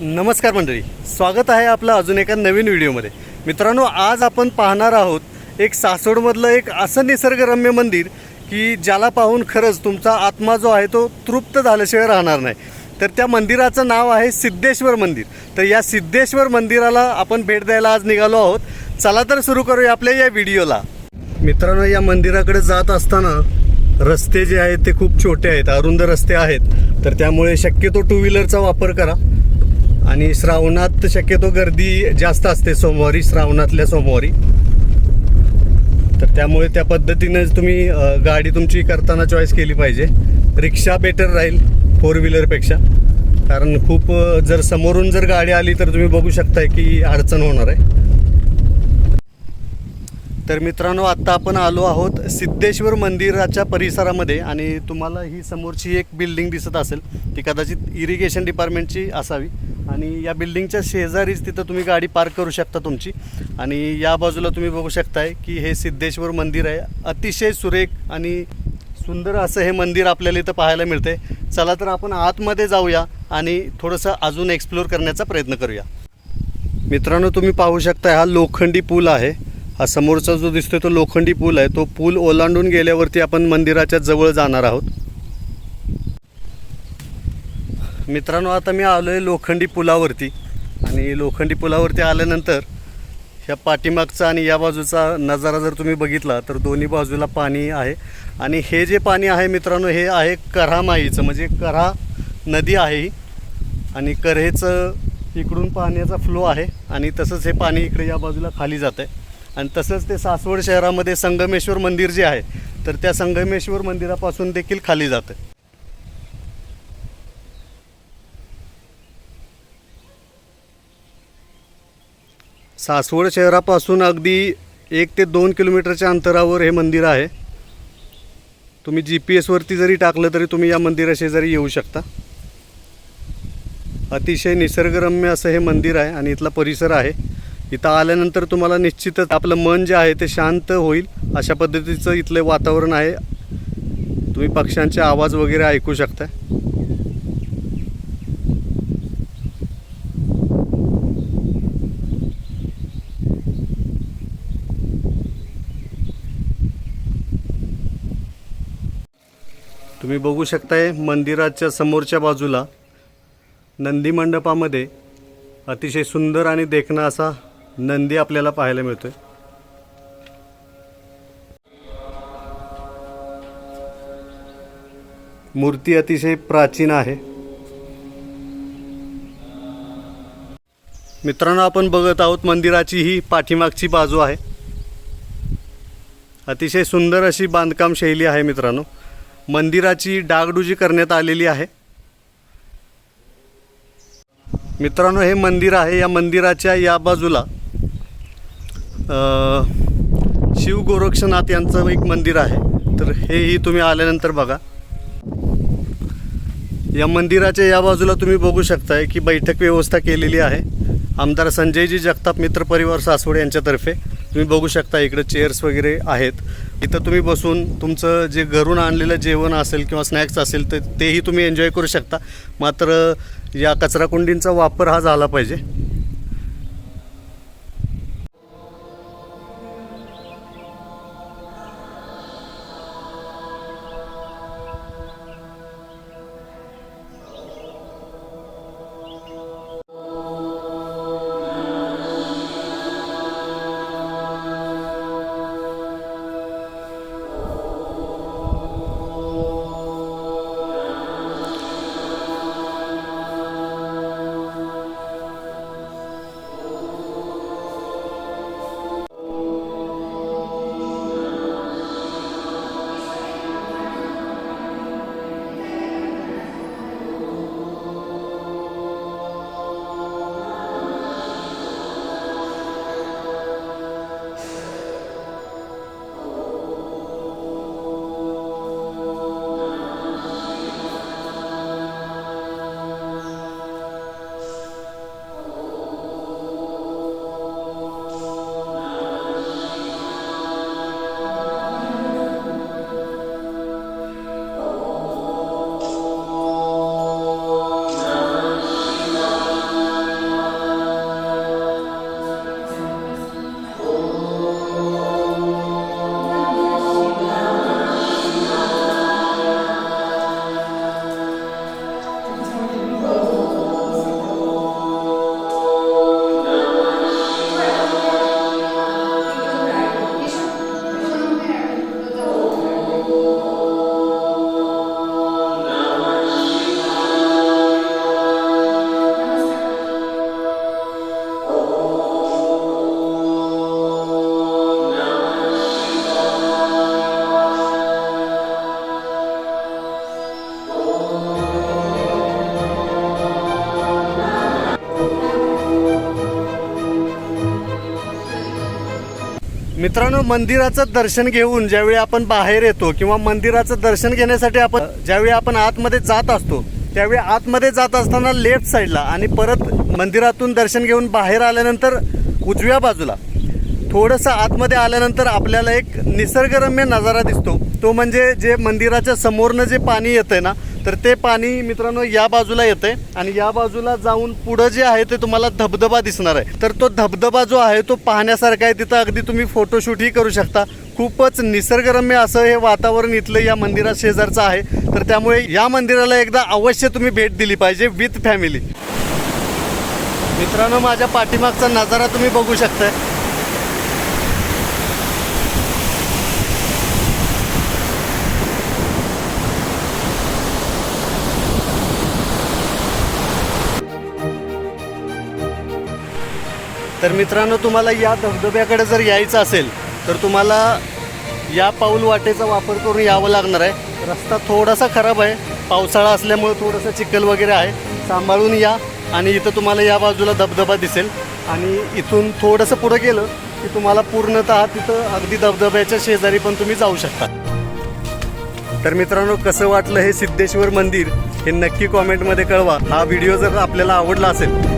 नमस्कार मंडळी. स्वागत आहे आपलं अजून एका नवीन व्हिडिओमध्ये. मित्रांनो आज आपण पाहणार आहोत एक सासवडमधलं एक असं निसर्गरम्य मंदिर की ज्याला पाहून खरंच तुमचा आत्मा जो आहे तो तृप्त झाल्याशिवाय राहणार नाही. तर त्या मंदिराचं नाव आहे सिद्धेश्वर मंदिर. तर या सिद्धेश्वर मंदिराला आपण भेट द्यायला आज निघालो आहोत. चला तर सुरू करूया आपल्या या व्हिडिओला. मित्रांनो या मंदिराकडे जात असताना रस्ते जे आहेत ते खूप छोटे आहेत अरुंद रस्ते आहेत. तर त्यामुळे शक्यतो टू व्हीलरचा वापर करा. आणि श्रावणात शक्यतो गर्दी जास्त असते सोमवारी श्रावणातल्या सोमवारी. तर त्यामुळे त्या पद्धतीनेच तुम्ही गाडी तुमची करताना चॉईस केली पाहिजे. रिक्षा बेटर राहील फोर व्हीलरपेक्षा कारण खूप जर समोरून जर गाडी आली तर तुम्ही बघू शकताय की अडचण होणार आहे. तर मित्रांनो आत्ता आपण आलो आहोत सिद्धेश्वर मंदिराच्या परिसरामध्ये आणि तुम्हाला ही समोरची एक बिल्डिंग दिसत असेल ती कदाचित इरिगेशन डिपार्टमेंटची असावी. आणि या बिल्डिंगच्या शेजारीच तिथं तुम्ही गाडी पार्क करू शकता तुमची. आणि या बाजूला तुम्ही बघू शकताय की हे सिद्धेश्वर मंदिर आहे. अतिशय सुरेख आणि सुंदर असं हे मंदिर आपल्याला इथं पाहायला मिळते चला तर आपण आतमध्ये जाऊया आणि थोडंसं अजून एक्सप्लोर करण्याचा प्रयत्न करूया. मित्रांनो तुम्ही पाहू शकता हा लोखंडी पूल आहे. हा समोरचा जो दिसतोय तो लोखंडी पूल आहे तो पूल ओलांडून गेल्यावरती आपण मंदिराच्या जवळ जाणार आहोत. मित्रांनो आता मी आलो आहे लोखंडी पुलावरती आणि लोखंडी पुलावरती आल्यानंतर ह्या पाठीमागचा आणि या बाजूचा नजारा जर तुम्ही बघितला तर दोन्ही बाजूला पाणी आहे. आणि हे जे पाणी आहे मित्रांनो हे आहे करामाईचं म्हणजे करा नदी आहे ही. आणि कऱ्हेचं इकडून पाण्याचा फ्लो आहे आणि तसंच हे पाणी इकडे या बाजूला खाली जातं आहे आणि तसंच ते सासवड शहरामध्ये संगमेश्वर मंदिर जे आहे तर त्या संगमेश्वर मंदिरापासून देखील खाली जातं. सासवड शहरापासून अगदी एक ते दोन किलोमीटरच्या अंतरावर हे मंदिर आहे. तुम्ही जी पी एसवरती जरी टाकलं तरी तुम्ही या मंदिराशेजारी येऊ शकता. अतिशय निसर्गरम्य असं हे मंदिर आहे आणि इथला परिसर आहे. इथं आल्यानंतर तुम्हाला निश्चितच आपलं मन जे आहे ते शांत होईल. अशा पद्धतीचं इथलं वातावरण आहे. तुम्ही पक्ष्यांचे आवाज वगैरे ऐकू शकता. तुम्ही बघू शकताय मंदिराच्या समोरच्या बाजूला नंदी मंडपामध्ये अतिशय सुंदर आणि देखणा असा नंदी आपल्याला पाहायला मिळतोय. मूर्ती अतिशय प्राचीन आहे. मित्रांनो आपण बघत आहोत मंदिराची ही पाठीमागची बाजू आहे. अतिशय सुंदर अशी बांधकाम शैली आहे मित्रांनो. मंदिराची डागडुजी करण्यात आलेली आहे. मित्रांनो हे मंदिर आहे. या मंदिराच्या या बाजूला शिव गोरक्षनाथ यांचं एक मंदिर आहे. तर हेही तुम्ही आल्यानंतर बघा. या मंदिराच्या या बाजूला तुम्ही बघू शकताय की बैठक व्यवस्था केलेली आहे. आमदार संजयजी जगताप मित्र परिवार सासवड यांच्यातर्फे. तुम्ही बघू शकता इकडे चेअर्स वगैरे आहेत. इथं तुम्ही बसून तुमचं जे घरून आणलेलं जेवण असेल किंवा स्नॅक्स असेल तर तेही तुम्ही एन्जॉय करू शकता. मात्र या कचराकुंडींचा वापर हा झाला पाहिजे. मित्रांनो मंदिराचं दर्शन घेऊन ज्यावेळी आपण बाहेर येतो किंवा मंदिराचं दर्शन घेण्यासाठी आपण ज्यावेळी आपण आतमध्ये जात असतो त्यावेळी आतमध्ये जात असताना लेफ्ट साईडला आणि परत मंदिरातून दर्शन घेऊन बाहेर आल्यानंतर उजव्या बाजूला. थोडंसं आतमध्ये आल्यानंतर आपल्याला एक निसर्गरम्य नजारा दिसतो. तो म्हणजे जे मंदिराच्या समोरनं जे पाणी येतंय ना तर ते पाणी मित्रांनो या बाजूला येते आणि या बाजूला जाऊन पुढं जे आहे ते तुम्हाला धबधबा दिसणार आहे. तर तो धबधबा जो आहे तो पाहण्यासारखा आहे. तिथं अगदी तुम्ही फोटोशूटही करू शकता. खूपच निसर्गरम्य असं हे वातावरण इथलं या मंदिरात शेजारचं आहे. तर त्यामुळे या मंदिराला एकदा अवश्य तुम्ही भेट दिली पाहिजे विथ फॅमिली मित्रांनो माझ्या पाठीमागचा नजारा तुम्ही बघू शकताय. तर मित्रांनो तुम्हाला या धबधब्याकडे जर यायचं असेल तर तुम्हाला या पाऊल वाटेचा वापर करून यावं लागणार आहे. रस्ता थोडासा खराब आहे. पावसाळा असल्यामुळे थोडंसं चिखल वगैरे आहे. सांभाळून या आणि इथं तुम्हाला या बाजूला धबधबा दिसेल. आणि इथून थोडंसं पुढं गेलं की तुम्हाला पूर्णतः तिथं अगदी धबधब्याच्या शेजारी पण तुम्ही जाऊ शकता. तर मित्रांनो कसं वाटलं हे सिद्धेश्वर मंदिर हे नक्की कॉमेंटमध्ये कळवा. हा व्हिडिओ जर आपल्याला आवडला असेल